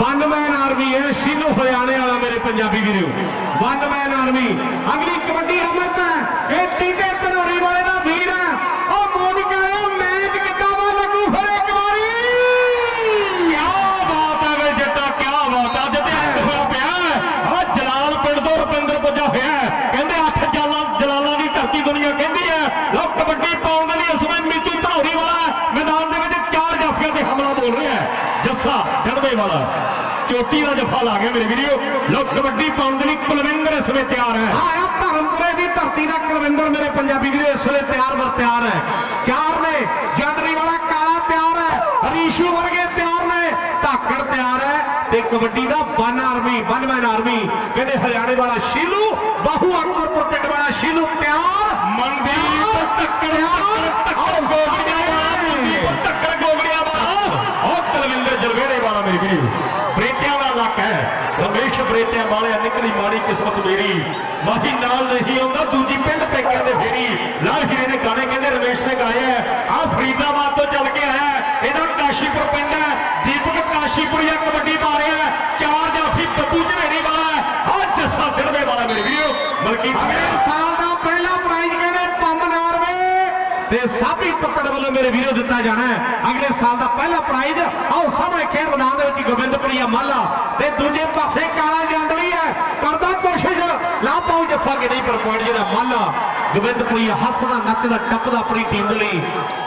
ਵਨਮੈਨ army ਹੈ, ਸ਼ੀਨੂ ਹਰਿਆਣੇ ਵਾਲਾ ਮੇਰੇ ਪੰਜਾਬੀ ਵੀਰੋ। ਵਨਮੈਨ ਆਰਮੀ, ਅਗਲੀ ਕਬੱਡੀ ਹਮਤ ਹੈ, ਇਹ ਟੀਟੇ ਧਨੋਰੀ ਵਾਲੇ ਦਾ ਵੀਰ ਹੈ। ਉਹ ਮੋਨਿਕਾ ਆ ਮੈਚ ਕਿੱਦਾਂ ਵਾ ਲੱਗੂ ਫਿਰ ਇੱਕ ਵਾਰੀ। ਕੀ ਬਾਤ ਹੈ ਵੇ ਜੱਟਾ ਕੀ ਬਾਤ ਹੈ। ਜਿੱਤੇ ਹੋਇਆ ਪਿਆ ਆ ਜਲਾਲ ਪਿੰਡ ਤੋਂ ਰੁਪਿੰਦਰ ਪੁੱਜਾ ਹੋਇਆ ਕਹਿੰਦੇ ਅੱਠ ਜਾਲਾਂ ਜਲਾਲਾਂ ਦੀ ਧਰਤੀ ਦੁਨੀਆ ਕਹਿੰਦੀ ਹੈ। ਲੋ ਕਬੱਡੀ ਪਾਉਣ ਦੇ ਲਈ ਇਸ ਵੇਲੇ ਮੀਤੂ ਧਨੋਰੀ ਵਾਲਾ ਮੈਦਾਨ ਦੇ ਵਿੱਚ ਚਾਰ ਜਫਕਿਆਂ ਤੇ ਹਮਲਾ ਬੋਲ ਰਿਹਾ ਹੈ। ਜੱਸਾ ਡੜਵੇ ਵਾਲਾ। ਚੋਟੀ ਦਾ ਜਫਾ ਲਾ ਗਿਆ ਮੇਰੇ ਵੀਡੀਓ ਲੋ ਕਬੱਡੀ ਪਾਉਣ ਦੇ ਲਈ ਕੁਲਵਿੰਦਰ ਇਸ ਵੇਲੇ ਤਿਆਰ ਹੈ। ਆਇਆ ਧਰਮਪੁਰੇ ਦੀ ਧਰਤੀ ਦਾ ਕੁਲਵਿੰਦਰ ਮੇਰੇ ਪੰਜਾਬੀ ਵੀਰੇ ਇਸ ਵੇਲੇ ਤਿਆਰ ਵਰ ਤਿਆਰ ਹੈ। ਚਾਰ ਨੇ ਜੰਡਰੀ ਵਾਲਾ ਕਾਲਾ ਤਿਆਰ ਹੈ। ਰੀਸ਼ੂ ਵਰਗੇ ਤਿਆਰ ਨੇ ਧਾਕੜ ਤਿਆਰ ਹੈ। ਤੇ ਕਬੱਡੀ ਦਾ one army one man army ਕਹਿੰਦੇ ਹਰਿਆਣੇ ਵਾਲਾ ਸ਼ੀਲੂ ਬਾਹੂ ਅਕਬਰਪੁਰ ਪਿੰਡ ਵਾਲਾ ਸ਼ੀਲੂ ਤਿਆਰ। ਮਨਦੀਪ ਟੱਕਰ ਟੱਕਰ ਟੱਕਰ ਗੋਗੜੀਆਂ ਵਾਲਾ ਮਨਦੀਪ ਟੱਕਰ ਗੋਗੜੀਆਂ ਵਾਲਾ ਉਹ ਕੁਲਵਿੰਦਰ ਜਲਵੇੜੇ ਵਾਲਾ ਮੇਰੀ ਵੀਡੀਓ ਬਰੇਟਿਆਂ ਦਾ ਇਲਾਕਾ ਹੈ ਰਮੇਸ਼ ਬਰੇਟਿਆਂ ਵਾਲਿਆ ਨਿਕਲੀ ਮਾੜੀ ਕਿਸਮਤ ਮੇਰੀ? ਮਾਹੀ ਨਾਲ ਨਹੀਂ ਆਉਂਦਾ ਦੂਜੀ ਪਿੰਡ ਪੇਕਿਆਂ ਦੇ ਫੇਰੀ। ਲਾਲ ਹੀਰੇ ਨੇ ਗਾਣੇ ਕਹਿੰਦੇ ਰਮੇਸ਼ ਨੇ ਗਾਏ ਹੈ ਆ ਫਰੀਦਾਬਾਦ ਤੋਂ ਚੱਲ ਕੇ ਆਇਆ। ਇਹਦਾ ਕਾਸ਼ੀਪੁਰ ਪਿੰਡ ਹੈ ਦੀਪਕ ਕਾਸ਼ੀਪੁਰੀਆ ਕਬੱਡੀ ਪਾ ਰਿਹਾ ਹੈ ਚਾਰ ਜਾਫੀ ਬੱਬੂ ਝਵੇਰੀ ਵਾਲਾ ਆ ਜੱਸਾ ਦਿੜਵੇ ਵਾਲਾ ਮੇਰੀ ਮਲਕੀ ਅਗਲੇ ਸਾਲ ਦਾ ਪਹਿਲਾ ਪ੍ਰਾਈਜ਼ ਕਹਿੰਦੇ ਪੰਮ ਤੇ ਸਾਬੀ ਪੱਤੜ ਵੱਲੋਂ ਮੇਰੇ ਵੀਰੋ ਦਿੱਤਾ ਜਾਣਾ ਹੈ। ਅਗਲੇ ਸਾਲ ਦਾ ਪਹਿਲਾ ਪ੍ਰਾਈਜ਼ ਆਓ ਸਾਹਮਣੇ ਖੇਡ ਮੈਦਾਨ ਦੇ ਵਿੱਚ ਗੋਬਿੰਦਪੁਰੀਆ ਮਾਲਾ ਤੇ ਦੂਜੇ ਪਾਸੇ ਕਾਲਾ ਜੰਡਲੀ ਹੈ। ਕਰਦਾ ਕੋਸ਼ਿਸ਼ ਲਾ ਪਾਉ ਜੱਫਾ ਕਿ ਨਹੀਂ, ਪਰ ਪੁਆਇੰਟ ਜਿਹੜਾ ਮਾਲਾ ਗੋਬਿੰਦਪੁਰੀਆ ਹੱਸਦਾ, ਨੱਚਦਾ, ਟੱਪਦਾ ਆਪਣੀ ਟੀਮ ਦੇ ਲਈ।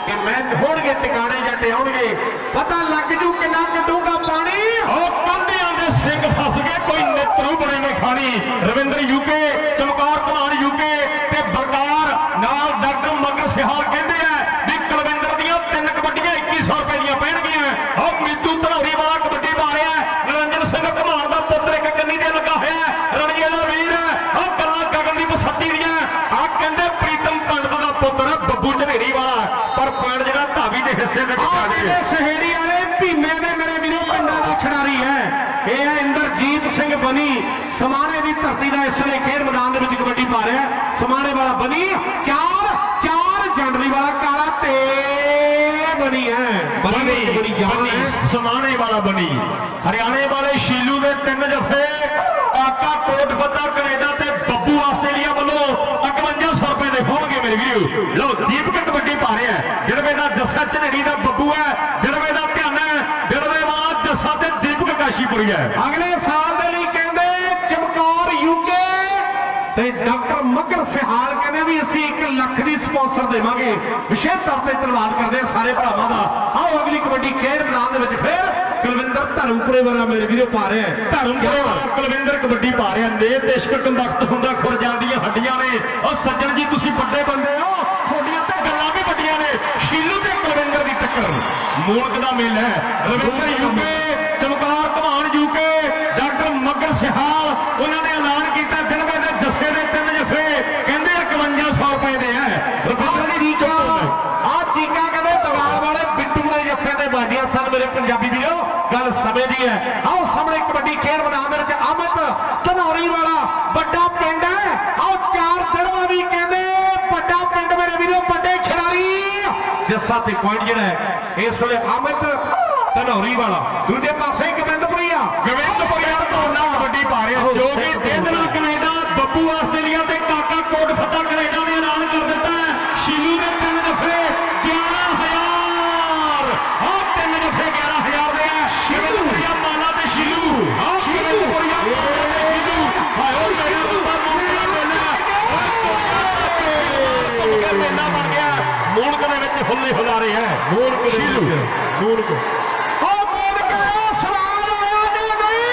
ਕਿ ਮੈਚ ਹੋਣਗੇ, ਟਿਕਾਣੇ ਜੱਟ ਆਉਣਗੇ ਪਤਾ ਲੱਗ ਜੂ ਕਿੰਨਾ ਕੱਢੂਗਾ ਪਾਣੀ। ਉਹ ਕੰਧਿਆਂ ਦੇ ਸਿੰਘ ਫਸ ਗਏ, ਕੋਈ ਨਿਤਰੂ ਬਣੇ ਨੇ ਖਾਣੀ। ਰਵਿੰਦਰ ਯੂਕੇ ਚਮਕੌਰ ਕੁਮਾਰ ਯੂਕੇ ਤੇ ਬਲਕਾਰ ਨਾਲ ਡਾਕਟਰ ਮਗਰ ਸਿਹਾਲ ਕਹਿੰਦੇ ਆ ਵੀ ਕੁਲਵਿੰਦਰ ਦੀਆਂ ਤਿੰਨ ਕਬੱਡੀਆਂ 2100 ਰੁਪਏ ਦੀਆਂ ਪੈਣਗੀਆਂ ਉਹ ਮੀਤੂ ਧਨੌਰੀ ਵਾਲਾ ਕਬੱਡੀ ਪਾ ਰਿਹਾ ਹੈ। ਨਿਰੰਜਨ ਸਿੰਘ ਕਮਾਨ ਦਾ ਪੁੱਤਰ ਇੱਕ ਕੰਨੀ ਤੇ ਲੱਗਾ ਹੋਇਆ ਹੈ। ਰਣਜੀਤ ਦਾ ਵੀਰ ਹੈ। ਉਹ ਗੱਲਾਂ ਗਗਨਦੀਪ ਸੱਤੀ ਦੀਆਂ ਆ ਕਹਿੰਦੇ ਪ੍ਰੀਤਮ ਪੰਡਤ ਦਾ ਪੁੱਤਰ ਹੈ, ਬੱਬੂ ਝਵੇਰੀ ਵਾਲਾ ਪਰ ਪੁਆਇੰਟ ਜਿਹੜਾ ਧਾਵੀ ਦੇ ਵਿੱਚ ਆ ਗਏ। ਸਹੇੜੀ ਵਾਲੇ ਭੀਮੇ ਦੇ ਮੇਰੇ ਵੀਰੋ ਪਿੰਡਾਂ ਦਾ ਖਿਡਾਰੀ ਹੈ। ਇਹ ਹੈ ਇੰਦਰਜੀਤ ਸਿੰਘ ਬਨੀ। ਸਮਾਣੇ ਦੀ ਧਰਤੀ ਦਾ ਇਸ ਵੇਲੇ ਖੇਡ ਮੈਦਾਨ ਦੇ ਵਿੱਚ ਕਬੱਡੀ ਪਾ ਰਿਹਾ ਹੈ। ਸਮਾਣੇ ਵਾਲਾ ਬਨੀ ਚਾਰ ਚਾਰ ਜੰਡਲੀ ਵਾਲਾ ਕਾਲਾ ਤੇ ਬਨੀ ਹੈ। ਬਨੀ ਬੜੀ ਜਾਨ ਬਣੀ, ਹੈ। ਸਮਾਣੇ ਵਾਲਾ ਬਣੀ। ਹਰਿਆਣੇ ਵਾਲੇ ਸ਼ੀਲੂ ਦੇ ਤਿੰਨ ਜਫੇ ਕਾਕਾ ਕੋਟ ਫੱਤਾ ਕੈਨੇਡਾ ਤੇ ਬੱਬੂ ਆਸਟ੍ਰੇਲੀਆ ਵੱਲੋਂ 5100 ਰੁਪਏ ਦੇ ਹੋਣਗੇ ਮੇਰੇ ਵੀਰੋ। ਲਓ ਦੀਪਕ ਕਬੱਡੀ ਪਾ ਰਿਹਾ ਹੈ ਜੜਵੇ ਦਾ ਝਨੇਰੀ ਦਾ ਬੱਬੂ ਹੈ ਜੜਵੇ ਦਾ ਧਿਆਨ ਹੈ ਜੜਵੇ ਵਾਲਾ ਜੱਸਾ ਤੇ ਦੀਪਕ ਕਾਸ਼ੀਪੁਰੀ ਹੈ। ਅਗਲੇ ਸਾਲ ਦੇ ਲਈ ਕਹਿੰਦੇ ਚਮਕੌਰ ਯੂਕੇ ਤੇ ਡਾਕਟਰ ਮਗਰ ਸਿਹਾਲ ਕਹਿੰਦੇ ਵੀ ਅਸੀਂ 1 ਲੱਖ ਦੀ ਸਪਾਂਸਰ ਦੇਵਾਂਗੇ। ਵਿਸ਼ੇਸ਼ ਤੌਰ ਤੇ ਧੰਨਵਾਦ ਕਰਦੇ ਹਾਂ ਸਾਰੇ ਭਰਾਵਾਂ ਦਾ। ਆਓ ਅਗਲੀ ਕਬੱਡੀ ਖੇਡ ਮੈਦਾਨ ਦੇ ਵਿੱਚ ਫਿਰ ਕੁਲਵਿੰਦਰ ਧਰਮਪੁਰੇ ਵਾਲਾ ਮੇਰੇ ਵੀਰੋ ਪਾ ਰਿਹਾ ਧਰਮਪੁਰੇ ਵਾਲਾ ਕੁਲਵਿੰਦਰ ਕਬੱਡੀ ਪਾ ਰਿਹਾ ਨੇ ਤੇ ਇਸ਼ਕ ਕੰਬਖਤ ਹੁੰਦਾ ਖੁਰ ਜਾਂਦੀਆਂ ਹੱਡੀਆਂ ਨੇ। ਉਹ ਸੱਜਣ ਜੀ ਤੁਸੀਂ ਵੱਡੇ ਬੰਦੇ ਹੋ ਤੁਹਾਡੀਆਂ ਤੇ ਗੱਲਾਂ ਵੀ ਵੱਡੀਆਂ ਨੇ ਸ਼ੀਲੂ ਤੇ ਕੁਲਵਿੰਦਰ ਦੀ ਟੱਕਰ ਮੂਣਕ ਦਾ ਮੇਲਾ ਹੈ। ਰਵਿੰਦਰ ਯੂਕੇ ਚਮਕੌਰ ਕਮਾਨ ਯੂਕੇ ਡਾਕਟਰ ਮਗਰ ਸਿਹਾਲ ਉਹਨਾਂ ਨੇ ਐਲਾਨ ਕੀਤਾ ਦਿਨਵੇ ਦੇ ਜੱਸੇ ਦੇ ਤਿੰਨ ਜਫੇ ਕਹਿੰਦੇ 5100 ਰੁਪਏ ਦੇ ਹੈ ਰਵਿੰਦਰ ਆਹ ਦੀ ਚੀਕਾ ਚੁੱਪ ਆਹ ਚੀਕਾ ਕਹਿੰਦੇ ਦਵਾਲ ਵਾਲੇ ਬਿੱਟੂ ਦੇ ਜੱਫੇ ਤੇ ਬਾਡੀਆਂ ਸਨ ਮੇਰੇ ਪੰਜਾਬੀ ਵੀਰੋ ਗੱਲ ਸਮੇਂ ਦੀ ਹੈ ਆਓ ਸਾਹਮਣੇ ਕਬੱਡੀ ਖੇਡ ਮੈਦਾਨ ਦੇ ਵਿੱਚ ਅਮਤ ਧਨੌਰੀ ਵਾਲਾ ਵੱਡਾ ਪਿੰਡ ਹੈ ਆਓ ਚਾਰ ਦਿਨਵਾ ਵੀ ਕਹਿੰਦੇ ਵੱਡਾ ਪਿੰਡ ਮੇਰੇ ਵੀਰੋ ਵੱਡੇ ਖਿਡਾਰੀ ਜੱਸਾ ਤੇ ਪੁਆਇੰਟ ਜਿਹੜਾ ਹੈ ਇਸ ਵੇਲੇ ਅਮਤ ਧਨੌਰੀ ਵਾਲਾ। ਦੂਜੇ ਪਾਸੇ ਗੋਬਿੰਦਪੁਰੀਆ ਗੋਬਿੰਦਪੁਰੀਆ ਧੋਨਾ ਕਬੱਡੀ ਪਾ ਰਿਹਾ ਜੋ ਕਿ ਦੇਦਨਾ ਕੈਨੇਡਾ ਬੱਬੂ ਆਸਟ੍ਰੇਲੀਆ ਤੇ ਕਾਕਾ ਕੋਟ ਫੱਤਾ ਕੈਨੇਡਾ ਨੇ ਐਲਾਨ ਕਰ ਦਿੱਤਾ ਹੁੱਲੇ ਹੁਲਾਰੇ ਹੈ। ਮੂਣਕ ਦੇ ਸ਼ੀਲੂ। ਵਿੱਚ। ਮੂਣਕ ਉਹ ਮੂਣਕ ਸਵਾਦ ਆਇਆ ਨੇ ਨਹੀਂ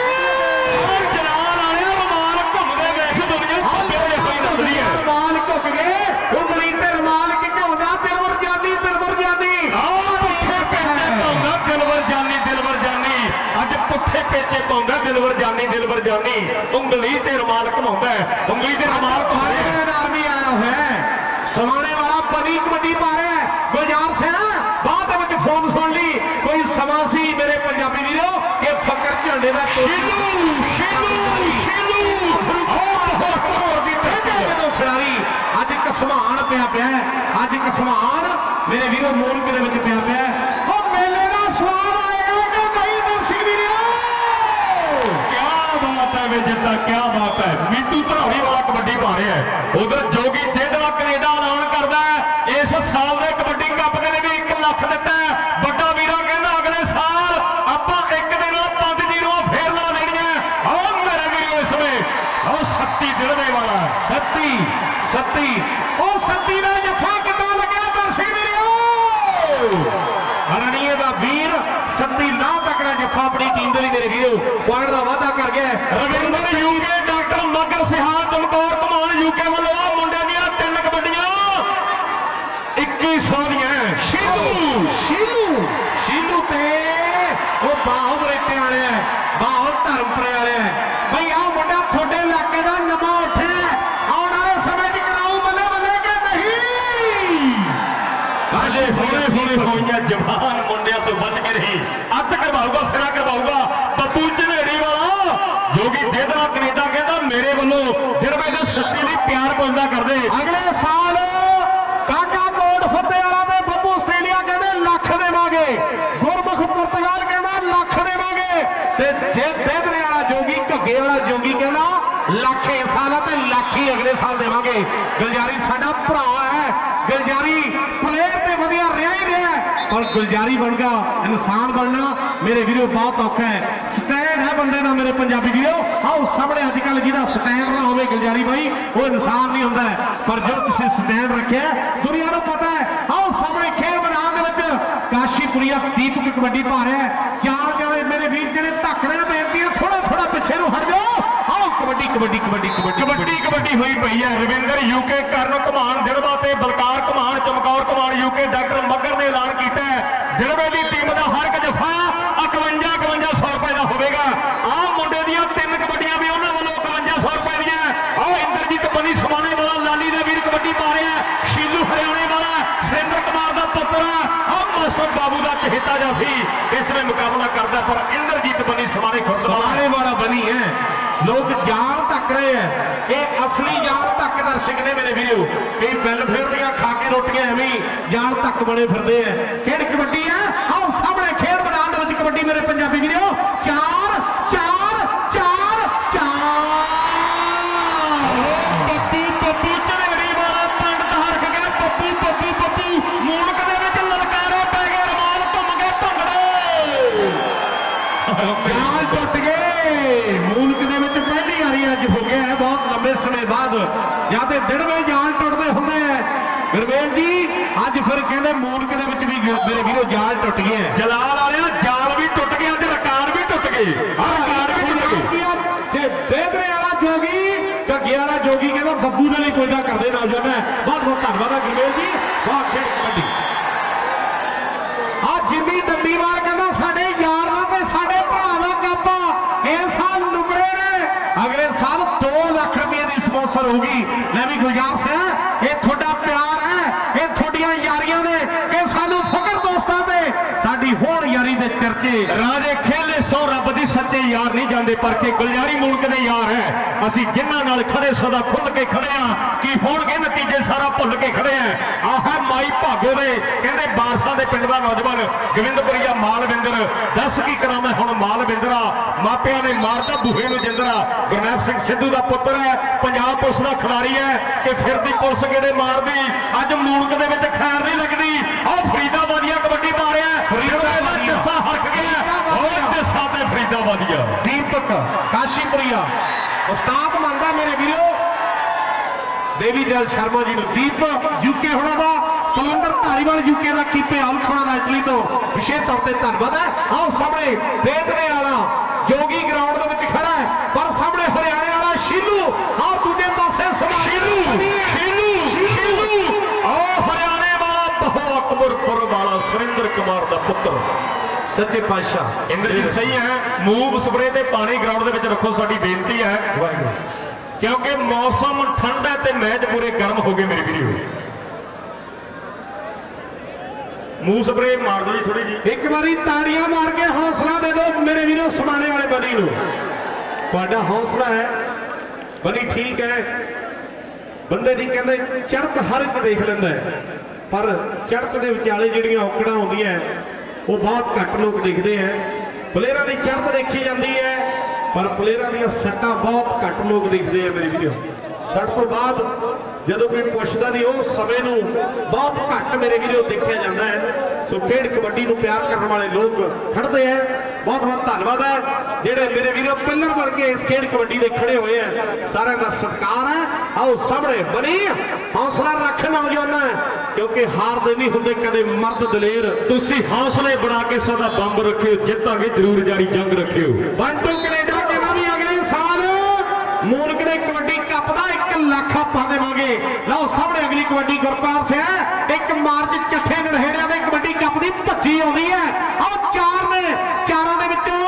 ਉਹ ਜਲਾਲ ਵਾਲਿਆ ਰਮਾਲ ਘੁੰਮਦੇ ਵੇਖ ਦੁਨੀਆ ਹੋਏ ਹੋਈ ਨੱਚਦੀ ਹੈ। ਰਮਾਲ ਘੁੱਕ ਗਏ। ਉਂਗਲੀ ਤੇ ਰਮਾਲ ਕਿ ਘੁੰਮਦਾ ਦਿਲਵਰ ਜਾਂਦੀ ਦਿਲਵਰ ਜਾਂਦੀ ਆਹ ਪੁੱਠੇ ਪੇਚੇ ਪਾਉਂਦਾ ਦਿਲਵਰ ਜਾਨੀ ਦਿਲਵਰ ਜਾਨੀ। ਅੱਜ ਪੁੱਠੇ ਪੇਚੇ ਪਾਉਂਦਾ ਦਿਲਵਰ ਜਾਨੀ ਦਿਲਵਰ ਜਾਨੀ। ਉਂਗਲੀ ਤੇ ਰਮਾਲ ਘੁਮਾਉਂਦਾ। ਉਂਗਲੀ ਤੇ ਰਮਾਲ ਘੁਮਾਉਂਦਾ ਆਰਮੀ ਆਇਆ ਹੋਇਆ ਹੈ। ਸਮਾਣੇ ਬੜੀ ਕਬੱਡੀ ਪਾ ਰਿਹਾ ਹੈ ਗੁਲਜ਼ਾਰ ਸਿੰਘ ਬਾਅਦ ਦੇ ਵਿੱਚ ਫੋਨ ਸੁਣ ਲਈ ਕੋਈ ਸਮਾਂ ਸੀ ਮੇਰੇ ਪੰਜਾਬੀ ਵੀਰੋ ਇਹ ਫਕਰ ਝੰਡੇ ਦਾ ਸ਼ੀਲੂ ਸ਼ੀਲੂ ਸ਼ੀਲੂ ਹੋਰ ਹੋਰ ਦੀ ਪਹਿਲੇ ਜਦੋਂ ਖਿਡਾਰੀ ਅੱਜ ਕਸਮਾਨ ਪਿਆ ਪਿਆ ਹੈ। ਅੱਜ ਕਸਮਾਨ ਮੇਰੇ ਵੀਰੋ ਮੂਰਖ ਦੇ ਵਿੱਚ ਪਿਆ ਪਿਆ। ਉਹ ਮੇਲੇ ਦਾ ਸਵਾਦ ਆਇਆ ਕਿ ਨਹੀਂ ਦਰਸ਼ਕ ਵੀਰੋ ਕੀ ਬਾਤ ਹੈ ਵੇ ਜੱਟਾ ਤਾਂ ਕੀ ਬਾਤ ਹੈ ਮੀਤੂ ਧਰੌੜੀ ਵਾਲਾ ਕਬੱਡੀ ਪਾ ਰਿਹਾ ਹੈ ਉਧਰ ਜੋਗੀ ਜੇਦਵਾ ਕੈਨੇਡਾ ਐਲਾਨ ਕਰਦਾ ਹੈ ਇਸ ਸਾਲ ਦੇ ਕਬੱਡੀ ਕੱਪ ਦੇ ਲਈ ਵੀ 1 ਲੱਖ ਦਿੱਤਾ ਹੈ ਵੱਡਾ ਵੀਰਾ ਕਹਿੰਦਾ ਅਗਲੇ ਸਾਲ ਆਪਾਂ ਇੱਕ ਦੇ ਨਾਲ ਪੰਜ ਜੀਰੋਆਂ ਫੇਰ ਲਾ ਦੇਣੀਆਂ ਆਹ ਮੇਰੇ ਵੀਰੋ ਇਸ ਵੇ ਆਹ ਸ਼ਕਤੀ ਦਿਲਵੇ ਵਾਲਾ ਸੱਤੀ ਸੱਤੀ ਉਹ ਸੱਤੀ ਦਾ ਜੱਫਾ ਕਿੱਦਾਂ ਲੱਗਿਆ ਦਰਸ਼ਕ ਵੀਰੋ ਹਰਣੀਏ ਦਾ ਵੀਰ ਸੱਤੀ ਨਾ ਤਕੜਾ ਜੱਫਾ ਆਪਣੀ ਟੀਮ ਦੇ ਲਈ ਮੇਰੇ ਵੀਰੋ ਪੁਆਇੰਟ ਦਾ ਵਾਅਦਾ ਕਰ ਗਿਆ ਹੈ। ਰਵਿੰਦਰ ਯੂਕੇ ਡਾਕਟਰ ਮਗਰ ਸਿਹਾਲ ਚਮਕੌਰ ਕਮਾਨ ਯੂਕੇ ਵੱਲੋਂ ਆਹ ਮੁੰਡਿਆਂ ਦੀਆਂ ਤਿੰਨ ਕਬੱਡੀਆਂ 2100 ਦੀਆਂ ਸ਼ੀਲੂ ਸ਼ੀਲੂ ਸ਼ੀਲੂ ਤੇ ਉਹ ਬਾਹੂ ਰੇਤੇ ਵਾਲੇ ਹੈ ਬਾਹੂ ਧਰਮਪੁਰੇ ਵਾਲੇ ਹੈ ਬਈ ਆਹ ਮੁੰਡਾ ਤੁਹਾਡੇ ਇਲਾਕੇ ਦਾ ਨਵਾਂ ਉੱਠਿਆ ਹੈ। ਆਉਣ ਵਾਲੇ ਸਮੇਂ 'ਚ ਕਰਾਊ ਬੱਲੇ ਬੱਲੇ ਕਿ ਨਹੀਂ ਅਜੇ ਹੁਣੇ ਹੁਣੇ ਹੋਈਆਂ ਜਵਾਨ ਮੁੰਡਿਆਂ ਤੋਂ ਬਚ ਕੇ ਰਹੀ ਅੱਧ ਕਰਵਾਊਗਾ ਸਿਰਾ ਕਰਵਾਊਗਾ ਪੱਪੂ ਝਨੇੜੀ ਵਾਲਾ ਜੋਗੀ ਦੇਦਨਾ ਕੈਨੇਡਾ ਕਹਿੰਦਾ ਮੇਰੇ ਵੱਲੋਂ ਜਿਹੜੇ ਦੇ ਸੱਤੀ ਦੀ ਪਿਆਰ ਪੁੱਜਦਾ ਕਰਦੇ। ਅਗਲੇ ਸਾਲ ਕਾਕਾ ਕੋਟ ਫੱਤੇ ਵਾਲਾ ਤੇ ਬੱਬੂ ਆਸਟ੍ਰੇਲੀਆ ਕਹਿੰਦੇ ਲੱਖ ਦੇਵਾਂਗੇ। ਗੁਰਮੁਖ ਪੁਰਤਗਾਲ ਕਹਿੰਦਾ ਲੱਖ ਦੇਵਾਂਗੇ। ਤੇ ਜੇ ਬੇਦਰੇ ਵਾਲਾ ਜੋਗੀ ਘੱਗੇ ਵਾਲਾ ਜੋਗੀ ਕਹਿੰਦਾ ਲੱਖ ਇਸ ਸਾਲ ਆ ਤੇ ਲੱਖ ਹੀ ਅਗਲੇ ਸਾਲ ਦੇਵਾਂਗੇ। ਗੁਲਜਾਰੀ ਸਾਡਾ ਭਰਾ ਹੈ। ਗੁਲਜਾਰੀ ਪਲੇਅਰ ਤੇ ਵਧੀਆ ਰਿਹਾ ਹੀ ਰਿਹਾ ਪਰ ਗੁਲਜਾਰੀ ਬਣ ਗਿਆ ਇਨਸਾਨ ਬਣਨਾ ਮੇਰੇ ਵੀਰੋ ਬਹੁਤ ਔਖਾ ਹੈ। ਸਟੈਂਡ ਹੈ ਬੰਦੇ ਦਾ ਮੇਰੇ ਪੰਜਾਬੀ ਵੀਰੋ। ਆਓ ਸਾਹਮਣੇ ਅੱਜ ਕੱਲ ਜਿਹਦਾ ਸਟੈਂਡ ਨਾ ਹੋਵੇ ਗੁਲਜਾਰੀ ਬਾਈ ਉਹ ਇਨਸਾਨ ਨਹੀਂ ਹੁੰਦਾ ਪਰ ਜੋ ਤੁਸੀਂ ਸਟੈਂਡ ਰੱਖਿਆ ਹੈ, ਦੁਨੀਆ ਨੂੰ ਪਤਾ ਹੈ। ਆਓ ਸਾਹਮਣੇ ਖੇਡ ਮੈਦਾਨ ਦੇ ਵਿੱਚ ਕਾਸ਼ੀਪੁਰੀਆ ਦੀਪਕ ਕਬੱਡੀ ਪਾ ਰਿਹਾ ਚਾਰ ਜਣੇ ਮੇਰੇ ਵੀਰ ਜਿਹੜੇ ਧੱਕ ਰਹੇ ਬੇਨਤੀ ਥੋੜਾ ਥੋੜਾ ਪਿੱਛੇ ਨੂੰ ਹਟ ਜਾਓ। ਕਬੱਡੀ ਕਬੱਡੀ ਕਬੱਡੀ ਕਬੱਡੀ ਕਬੱਡੀ ਕਬੱਡੀ। ਹੋਈ ਪਈ ਹੈ। ਰਵਿੰਦਰ ਯੂਕੇ ਕਰਨ ਘਮਾਨ ਦਿੜਵਾ ਤੇ ਬਲਕਾਰ ਘਮਾਨ ਚਮਕੌਰ ਘਮਾਨ ਯੂਕੇ ਡਾਕਟਰ ਮੱਗਰ ਨੇ ਐਲਾਨ ਕੀਤਾ ਹੈ। ਦਿੜਵੇ ਦੀ ਟੀਮ ਦਾ ਹਰ ਇੱਕ ਜਫਾ 51 5100 ਰੁਪਏ ਦਾ ਹੋਵੇਗਾ। ਆਹ ਮੁੰਡੇ ਦੀਆਂ ਤਿੰਨ ਕਬੱਡੀਆਂ ਵੀ ਉਹਨਾਂ ਵੱਲੋਂ 5100 ਰੁਪਏ ਦੀਆਂ। ਆਹ ਇੰਦਰਜੀਤ ਬਨੀ ਸਮਾਣੇ ਵਾਲਾ ਲਾਲੀ ਦੇ ਵੀਰ ਕਬੱਡੀ ਪਾ ਰਿਹਾ। ਸ਼ੀਲੂ ਹਰਿਆਣੇ ਵਾਲਾ ਸੁਰਿੰਦਰ ਕੁਮਾਰ ਦਾ ਪੁੱਤਰ ਆਹ ਮਾਸਟਰ ਬਾਬੂ ਦਾ ਚਹੇਤਾ ਜਾਫੀ ਇਸ ਵਿੱਚ ਮੁਕਾਬਲਾ ਕਰਦਾ ਪਰ ਇੰਦਰਜੀਤ ਬਨੀ ਸਮਾਣੇ ਵਾਲਾ। ਸਮਾਣੇ ਵਾਲਾ ਬਣੀ ਹੈ। ਲੋਕ ਜਾਨ ਧੱਕ ਰਹੇ ਹੈ। ਇਹ ਅਸਲੀ ਜਾਨ ਧੱਕ ਦਰਸ਼ਕ ਨੇ ਮੇਰੇ ਵੀਰੋ। ਇਹ ਬਿੱਲ ਫੇਰਦੀਆਂ, ਖਾ ਕੇ ਰੋਟੀਆਂ ਐਵੇਂ ਹੀ ਜਾਨ ਧੱਕ ਬਣੇ ਫਿਰਦੇ ਐ ਖੇਡ ਕਬੱਡੀ ਹੈ। ਆਓ ਸਾਹਮਣੇ ਖੇਡ ਮੈਦਾਨ ਦੇ ਵਿੱਚ ਕਬੱਡੀ ਮੇਰੇ ਪੰਜਾਬੀ ਵੀਰੋ। ਤੇ ਦਿਨਵੇਂ ਜਾਲ ਟੁੱਟਦੇ ਹੁੰਦੇ ਐ ਗੁਰਮੇਲ ਜੀ ਅੱਜ ਫਿਰ ਕਹਿੰਦੇ ਮੂਲਕ ਦੇ ਵਿੱਚ ਵੀ ਮੇਰੇ ਵੀਰੋ ਜਾਲ ਟੁੱਟ ਐ ਜਲਾਲ ਵਾਲਿਆ ਜਾਲ ਵੀ ਟੁੱਟ ਗਿਆ ਤੇ ਰਿਕਾਰਡ ਵੀ ਟੁੱਟ ਗਏ ਆਹ ਰਿਕਾਰਡ ਵੀ ਟੁੱਟ ਗਏ ਜੇ ਦੇਦਰੇ ਵਾਲਾ ਜੋਗੀ ਗੱਗੇ ਵਾਲਾ ਜੋਗੀ ਕਹਿੰਦਾ ਬੱਬੂ ਦੇ ਲਈ ਕੋਈ ਦਾ ਕਰਦੇ ਨਾ ਜਾਣਾ ਬਹੁਤ ਬਹੁਤ ਧੰਨਵਾਦ ਹੈ ਗੁਰਮੇਲ ਜੀ। ਬਹੁਤ ਖੇਡ ਕਬੱਡੀ। ਆ ਜਿੰਮੀ ਡੱਬੀਵਾਲ ਕਹਿੰਦਾ ਸਾਡੇ ਯਾਰ ਦਾ ਤੇ ਸਾਡੇ ਭਰਾ ਦਾ ਕੱਪਾ ਇਸ ਸਾਲ ਨੁਕਰੇ ਨੇ ਅਗਲੇ ਸਾਲ 2 ਲੱਖ ਰੁਪਏ ਦੀ ਸਪਾਂਸਰ ਹੋਊਗੀ। ਮੈਂ ਵੀ ਗੁਜ਼ਾਰਸ਼ ਸਿੰਘ, ਇਹ ਤੁਹਾਡਾ ਪਿਆਰ ਹੈ, ਇਹ ਤੁਹਾਡੀਆਂ ਯਾਰੀਆਂ ਨੇ, ਇਹ ਸਾਨੂੰ ਫਕਰ ਦੋਸਤਾਂ ਤੇ, ਸਾਡੀ ਹੋਣ ਯਾਰੀ ਦੇ ਚਰਚੇ। ਰਾਜੇ ਖੇਲੇ ਸੋ ਰੱਬ ਦੀ ਸੱਚੇ ਯਾਰ ਨਹੀਂ ਜਾਂਦੇ ਪਰ ਕਿ ਗੁਲਜਾਰੀ ਮੂਣਕ ਦੇ ਯਾਰ ਹੈ। ਅਸੀਂ ਜਿਨ੍ਹਾਂ ਨਾਲ ਖੜੇ ਸਦਾ ਖੁੱਲ ਕੇ ਖੜੇ ਆ ਕੀ ਹੋਣਗੇ ਨਤੀਜੇ ਸਾਰਾ ਭੁੱਲ ਕੇ ਖੜੇ ਆ ਆਹ ਮਾਈ ਭਾਗੋ ਦੇ ਕਹਿੰਦੇ ਬਾਰਸਾਂ ਦੇ ਪਿੰਡ ਦਾ ਨੌਜਵਾਨ ਗੋਬਿੰਦਪੁਰੀਆ ਮਾਲਵਿੰਦਰ ਦੱਸ ਕੀ ਕਰਾਂ ਮੈਂ ਹੁਣ ਮਾਲਵਿੰਦਰਾ? ਮਾਪਿਆਂ ਨੇ ਮਾਰਦਾ ਬੂਹੇ ਨੂੰ ਜਿੰਦਰਾ। ਗੁਰਨੈਬ ਸਿੰਘ ਸਿੱਧੂ ਦਾ ਪੁੱਤਰ ਹੈ ਪੰਜਾਬ ਪੁਲਿਸ ਦਾ ਖਿਡਾਰੀ ਹੈ ਕਿ ਫਿਰਦੀ ਪੁਲਿਸ ਕਿਹਦੇ ਮਾਰਦੀ? ਅੱਜ ਮੂਣਕ ਦੇ ਵਿੱਚ ਖੈਰ ਨਹੀਂ ਲੱਗਦੀ। ਆਹ ਫਰੀਦਾਬਾਦੀਆ ਕਬੱਡੀ ਪਾ ਰਿਹਾ ਹੈ। ਫਰੀਦਾਬਾਦ ਜੱਸਾ ਹਰਖ ਗਿਆ। ਉਹ ਜੱਸਾ ਤੇ ਫਰੀਦਾਬਾਦੀਆ। ਦੀਪਕ ਕਾਸ਼ੀਪੁਰੀਆ। ਉਸਤਾਦ ਮੰਨਦਾ ਮੇਰੇ ਵੀਰੋ। ਦੇਵੀ ਦਲ ਸ਼ਰਮਾ ਜੀ ਨੂੰ ਦੀਪ ਯੂਕੇ ਹੁਣਾਂ ਦਾ ਕੁਲਵਿੰਦਰ ਧਾਰੀਵਾਲ ਯੂਕੇ ਦਾ ਕੀਪੇ ਹੁਣਾਂ ਦਾ ਇਟਲੀ ਤੋਂ ਵਿਸ਼ੇਸ਼ ਤੌਰ ਤੇ ਧੰਨਵਾਦ ਹੈ। ਆਓ ਸਾਹਮਣੇ ਦੇਖਦੇ ਵਾਲਾ ਜੋਗੀ ਗਰਾਊਂਡ ਦੇ ਵਿੱਚ ਖੜਾ ਹੈ ਪਰ ਸਾਹਮਣੇ ਹਰਿਆਣੇ ਵਾਲਾ ਸ਼ੀਲੂ ਆਹ ਦੂਜੇ ਪਾਸੇ ਸਮਾਰੀ ਸ਼ੀਲੂ ਸ਼ੀਲੂ ਆਹ ਹਰਿਆਣੇ ਵਾਲਾ ਬਹੁ ਅਕਬਰਪੁਰ ਵਾਲਾ ਸੁਰਿੰਦਰ ਕੁਮਾਰ ਦਾ ਪੁੱਤਰ। ਸੱਚੇ ਪਾਤਸ਼ਾਹ। ਇੰਦਰਜੀਤ ਸਹੀ ਹੈ। ਮੂਵ ਸਪਰੇ ਤੇ ਪਾਣੀ ਗਰਾਊਂਡ ਦੇ ਵਿੱਚ ਰੱਖੋ ਸਾਡੀ ਬੇਨਤੀ ਹੈ। ਵਾਹਿਗੁਰੂ। ਕਿਉਂਕਿ ਮੌਸਮ ਠੰਡਾ ਤੇ ਮੈਚ ਪੂਰੇ ਗਰਮ ਹੋ ਗਏ ਮੇਰੇ ਵੀਰੋ। ਮੂਵ ਸਪਰੇ ਮਾਰ ਦਿਓ ਜੀ ਥੋੜੀ ਜੀ ਇੱਕ ਵਾਰੀ ਤਾੜੀਆਂ ਮਾਰ ਕੇ ਹੌਸਲਾ ਦੇ ਦਿਓ ਮੇਰੇ ਵੀਰੋ ਸਮਾਣੇ ਵਾਲੇ ਬਣੀ ਨੂੰ। ਤੁਹਾਡਾ ਹੌਸਲਾ ਹੈ ਬਣੀ ਠੀਕ ਹੈ। ਬੰਦੇ ਦੀ ਕਹਿੰਦੇ ਚੜ੍ਹਤ ਹਰ ਇੱਕ ਦੇਖ ਲੈਂਦਾ ਪਰ ਚੜ੍ਹਤ ਦੇ ਵਿਚਾਲੇ ਜਿਹੜੀਆਂ ਔਕੜਾਂ ਆਉਂਦੀਆਂ ਉਹ ਬਹੁਤ ਘੱਟ ਲੋਕ ਦੇਖਦੇ ਹੈ ਪਲੇਅਰਾਂ ਦੀ ਚੜ੍ਹਤ ਦੇਖੀ ਜਾਂਦੀ ਹੈ, ਪਰ ਪਲੇਅਰਾਂ ਦੀਆਂ ਸੱਟਾਂ ਬਹੁਤ ਘੱਟ ਲੋਕ ਦੇਖਦੇ ਆ ਮੇਰੇ ਵੀਡੀਓ ਸੱਟ ਤੋਂ ਬਾਅਦ ਜਦੋਂ ਕੋਈ ਪੁੱਛਦਾ ਨਹੀਂ, ਉਹ ਸਮੇਂ ਨੂੰ ਬਹੁਤ ਘੱਟ ਮੇਰੇ ਵੀਡੀਓ ਦੇਖਿਆ ਜਾਂਦਾ ਹੈ। ਸੋ ਖੇਡ ਕਬੱਡੀ ਨੂੰ ਪਿਆਰ ਕਰਨ ਵਾਲੇ ਲੋਕ ਖੜਦੇ ਆ। ਬਹੁਤ ਬਹੁਤ ਧੰਨਵਾਦ ਹੈ। ਜਿਹੜੇ ਮੇਰੇ ਵੀਰੋ ਪਿੱਲਰ ਬਣ ਕੇ ਇਸ ਖੇਡ ਕਬੱਡੀ ਦੇ ਖੜੇ ਹੋਏ ਆ, ਸਾਰਿਆਂ ਦਾ ਸਤਿਕਾਰ ਹੈ। ਆਓ ਸਾਹਮਣੇ ਬਣੀ ਹੌਸਲਾ ਰੱਖ ਨੌਜਵਾਨਾਂ। ਕਿਉਂਕਿ ਹਾਰਦੇ ਨਹੀਂ ਹੁੰਦੇ ਕਦੇ ਮਰਦ ਦਲੇਰ। ਤੁਸੀਂ ਹੌਸਲੇ ਬਣਾ ਕੇ ਸਾਡਾ ਬੰਬ ਰੱਖਿਓ ਜਿੱਤਾਂਗੇ ਜ਼ਰੂਰ ਜਾਰੀ ਜੰਗ ਰੱਖਿਓ। ਬੰਟੂ ਕੈਨੇਡਾ ਕਹਿੰਦਾ ਵੀ ਅਗਲੇ ਸਾਲ ਮੂਨਕ ਦੇ ਕਬੱਡੀ ਕੱਪ ਦਾ 1 ਲੱਖ ਆਪਾਂ ਦੇਵਾਂਗੇ। ਲਓ ਸਾਹਮਣੇ ਅਗਲੀ ਕਬੱਡੀ ਗੁਰਪਾਲ ਸਿੰਘ ਇੱਕ ਮਾਰਚ ਚੱਠੇ ਨਰਹੇੜਿਆਂ ਦੇ ਕਬੱਡੀ ਕੱਪ ਦੀ ਭੱਜੀ ਆਉਂਦੀ ਹੈ। ਆਓ ਚਾਰ ਨੇ ਚਾਰਾਂ ਦੇ ਵਿੱਚੋਂ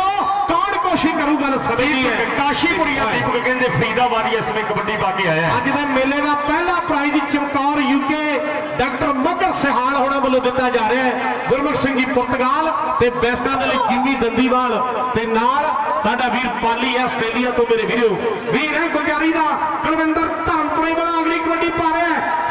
ਕੌਣ ਕੋਸ਼ਿਸ਼ ਕਰੂ ਗੱਲ ਸਮਝੀ ਹੈ ਕਾਸ਼ੀਪੁਰੀਆ ਦੀਪਕ। ਕਹਿੰਦੇ ਫਰੀਦਾਬਾਦੀ ਇਸ ਸਮੇਂ ਕਬੱਡੀ ਪਾ ਕੇ ਆਇਆ। ਅੱਜ ਦੇ ਮੇਲੇ ਦਾ ਪਹਿਲਾ ਪ੍ਰਾਈਜ਼ ਚਮਕੌਰ ਮੱਕਰ ਸਿਹਾਲ ਹੋਣਾ ਵੱਲੋਂ ਦਿੱਤਾ ਜਾ ਰਿਹਾ ਹੈ। ਗੁਰਮੁਖ ਸਿੰਘ ਜੀ ਪੁਰਤਗਾਲ ਤੇ ਬੈਸਟਾਂ ਦੇ ਲਈ ਜਿੰਮੀ ਦੰਦੀਵਾਲ ਤੇ ਨਾਲ ਸਾਡਾ ਵੀਰ ਪਾਲੀ ਹੈ ਆਸਟ੍ਰੇਲੀਆ ਤੋਂ ਮੇਰੇ ਵੀਰੋ। ਵੀਰ ਹੈ ਗੁਲਜਾਰੀ ਦਾ। ਕੁਲਵਿੰਦਰ ਧਰਮਪੁਰੀ ਵਾਲਾ ਅਗਲੀ ਕਬੱਡੀ ਪਾ ਰਿਹਾ ਹੈ।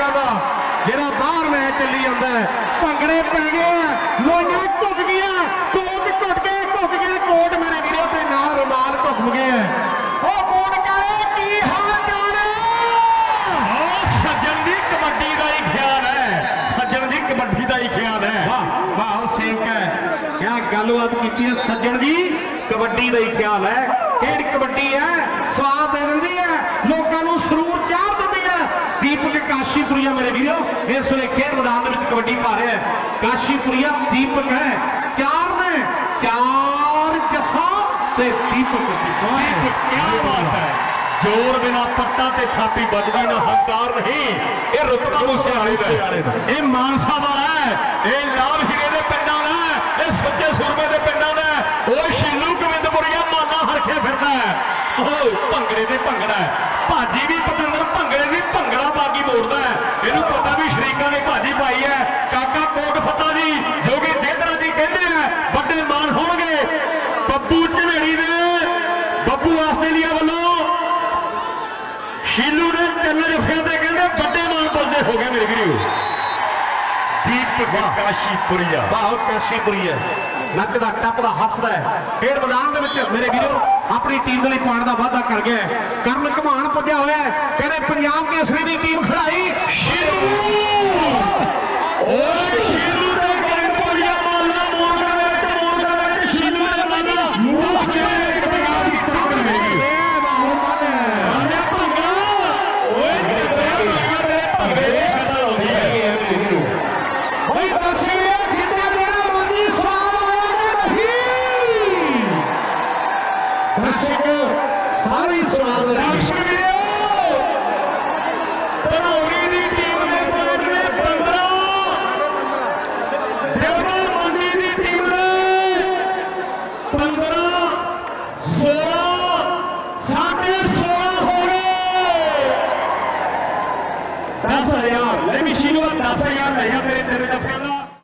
ਲੋਕਾਂ ਦਾ ਜਿਹੜਾ ਬਾਹਰ ਮੈਚ ਚੱਲੀ ਜਾਂਦਾ ਹੈ। ਭੰਗੜੇ ਪੈ ਗਏ ਆ ਲੋਈਆਂ ਘੁੱਟ ਗਈਆਂ ਕੋਟ ਘੁੱਟ ਗਏ ਘੁੱਟ ਗਿਆ ਕੋਟ ਮੇਰੇ ਵੀਰੋ ਤੇ ਨਾਲ ਰੁਮਾਲ ਘੁੱਟ ਗਏ ਆ। ਉਹ ਕੋਟ ਕਰੇ ਕੀ ਹਾਲ ਚਾਲ ਹੈ ਆਹ ਸੱਜਣ ਦੀ ਕਬੱਡੀ ਦਾ ਹੀ ਖਿਆਲ ਹੈ ਸੱਜਣ ਦੀ ਕਬੱਡੀ ਦਾ ਹੀ ਖਿਆਲ ਹੈ। ਵਾਹ ਵਾਹ ਉਹ ਸੇਵਕ ਹੈ। ਕਿਆ ਗੱਲਬਾਤ ਕੀਤੀ ਹੈ ਸੱਜਣ ਜੀ ਕਬੱਡੀ ਦਾ ਹੀ ਖਿਆਲ ਹੈ। ਖੇਡ ਕਬੱਡੀ ਹੈ? ਸਵਾਦ ਦੇ ਦਿੰਦੀ ਹੈ। ਲੋਕਾਂ ਨੂੰ ਸਰੂਰ ਦੀਪਕ ਕਾਸ਼ੀਪੁਰੀਆ ਮੇਰੇ ਵੀਰੋ ਇਸ ਵੇਲੇ ਖੇਡ ਮੈਦਾਨ ਦੇ ਵਿੱਚ ਕਬੱਡੀ ਪਾ ਰਿਹਾ ਹੈ। ਕਾਸ਼ੀਪੁਰੀਆ ਦੀਪਕ ਹੈ। ਚਾਰ ਨੇ ਚਾਰ ਜੱਸਾ ਤੇ ਦੀਪਕ ਦੀਪਕ ਕੀ ਬਾਤ ਹੈ। ਜੋਰ ਬਿਨਾ ਪੱਟਾਂ ਤੇ ਥਾਪੀ ਵੱਜਦੀ ਨਾ ਹੰਕਾਰ ਨਹੀਂ। ਇਹ ਰੁਤਬਾ ਮੂਸੇ ਵਾਲੇ ਦਾ। ਇਹ ਮਾਨਸਾ ਵਾਲਾ ਹੈ। ਇਹ ਲਾਭ ਹੀਰੇ ਦੇ ਪਿੰਡਾਂ ਦਾ। ਇਹ ਸੱਚੇ ਸੂਰਮੇ ਦੇ ਪਿੰਡਾਂ ਦਾ। ਉਹ ਸ਼ੀਲੂ ਹਰਖੇ ਫਿਰਦਾ ਹੈ। ਉਹ ਭੰਗੜੇ ਤੇ ਭੰਗੜਾ ਭਾਜੀ ਵੀ ਪਤੰਦਰ ਭੰਗੜੇ ਵੀ ਭੰਗੜਾ ਬਾਗੀ ਮੋੜਦਾ ਹੈ। ਇਹਨੂੰ ਪਤਾ ਵੀ ਸ਼ਰੀਕਾਂ ਨੇ ਭਾਜੀ ਪਾਈ ਹੈ। ਕਾਕਾ ਕੋਟ ਫੱਤਾ ਜੀ ਜੋ ਕਿ ਦੇਦਰਾ ਜੀ ਕਹਿੰਦੇ ਆ ਵੱਡੇ ਮਾਨ ਹੋਣਗੇ। ਬੱਬੂ ਝਵੇੜੀ ਦੇ ਬੱਬੂ ਆਸਟ੍ਰੇਲੀਆ ਵੱਲੋਂ ਸ਼ੀਲੂ ਦੇ ਤਿੰਨ ਜਫਿਆਂ ਤੇ ਕਹਿੰਦੇ ਵੱਡੇ ਮਾਨ ਪੁੱਜਦੇ ਹੋ ਗਏ ਮੇਰੇ ਵੀਰੋ। ਦੀਪਕ ਕਾਸ਼ੀਪੁਰੀਆ। ਵਾਹ ਕਾਸ਼ੀਪੁਰੀਆ। ਨੱਚਦਾ ਟੱਪਦਾ ਹੱਸਦਾ ਹੈ। ਖੇਡ ਮੈਦਾਨ ਦੇ ਵਿੱਚ ਮੇਰੇ ਵੀਰੋ, ਆਪਣੀ ਟੀਮ ਦੇ ਲਈ ਪੁਆਇੰਟ ਦਾ ਵਾਅਦਾ ਕਰ ਗਿਆ ਕਰਨ ਘਮਾਨ ਪੁੱਜਿਆ ਹੋਇਆ ਹੈ। ਕਹਿੰਦੇ ਪੰਜਾਬ ਕੇਸਰੀ ਦੀ ਟੀਮ ਖੜਾਈ ਸ਼ੀਲੂ ਓਏ ਦਰਸ਼ਕ ਸਾਰੇ ਸਵਾਦ ਦਰਸ਼ਕ